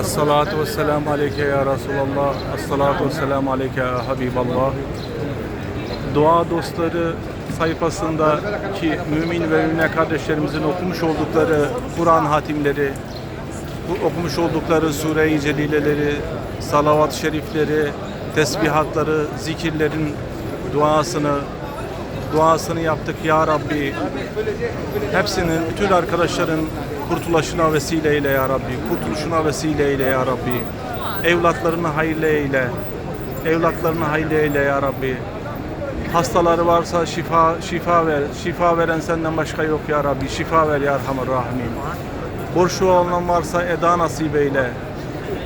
Esselatu ve selamu aleyke ya Resulallah. Esselatu ve selamu aleyke ya Habiballah. Dua dostları sayfasında ki mümin ve mümin kardeşlerimizin okumuş oldukları Kur'an hatimleri, okumuş oldukları sure-i celileleri, salavat-ı şerifleri, tesbihatları, zikirlerin duasını duasını yaptık ya Rabbi. Hepsinin, bütün arkadaşların kurtuluşuna vesile eyle ya Rabbi. Kurtuluşuna vesile eyle ya Rabbi. Evlatlarını hayırlı eyle. Evlatlarını hayırlı eyle ya Rabbi. Hastaları varsa şifa şifa ver. Şifa veren senden başka yok ya Rabbi. Şifa ver ya Erhamer Rahim. Borçlu olan varsa eda nasip eyle.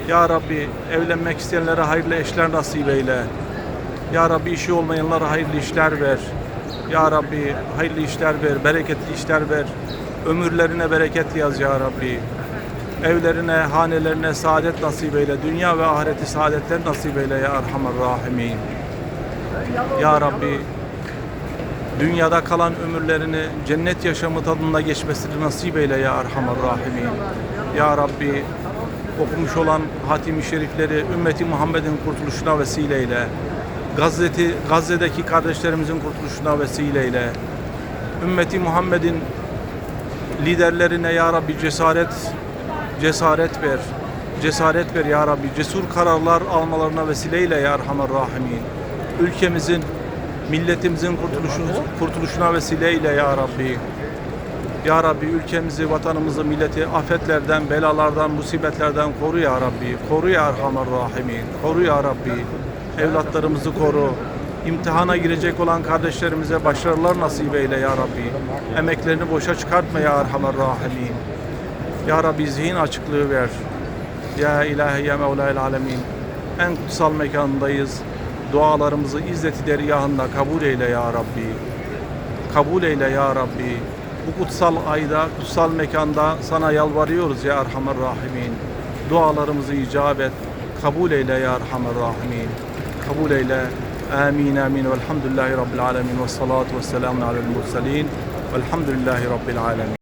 Ya Rabbi evlenmek isteyenlere hayırlı eşler nasip eyle. Ya Rabbi işi olmayanlara hayırlı işler ver. Ya Rabbi hayırlı işler ver, bereketli işler ver. Ömürlerine bereket yaz ya Rabbi. Evlerine, hanelerine saadet nasip eyle. Dünya ve ahireti saadetler nasip eyle ya Erhamer Rahimin. Ya Rabbi dünyada kalan ömürlerini cennet yaşamı tadında geçmesini nasip eyle ya Erhamer Rahimin. Ya Rabbi okumuş olan hatim-i şerifleri ümmeti Muhammed'in kurtuluşuna vesile eyle. Gazze'ti, Gazze'deki kardeşlerimizin kurtuluşuna vesile eyle. Ümmeti Muhammed'in liderlerine ya Rabbi cesaret cesaret ver. Cesaret ver ya Rabbi. Cesur kararlar almalarına vesileyle ya Erhamer Rahimin. Ülkemizin, milletimizin kurtuluşu, kurtuluşuna vesileyle ya Rabbi. Ya Rabbi ülkemizi, vatanımızı, milleti afetlerden, belalardan, musibetlerden koru ya Rabbi. Koru ya Erhamer Rahimin. Koru ya Rabbi. Evlatlarımızı koru. İmtihana girecek olan kardeşlerimize başarılar nasip eyle ya Rabbi. Emeklerini boşa çıkartma ya Erhamer Rahimin. Ya Rabbi zihin açıklığı ver. Ya ilahi ya Mevla alemin. En kutsal mekandayız. Dualarımızı izzeti dergahında kabul eyle ya Rabbi. Kabul eyle ya Rabbi. Bu kutsal ayda, kutsal mekanda sana yalvarıyoruz ya Erhamer Rahimin. Dualarımızı icabet. Kabul eyle ya Erhamer Rahimin. Kabul eyle. آمين آمين. والحمد لله رب العالمين والصلاة والسلام على المرسلين. والحمد لله رب العالمين.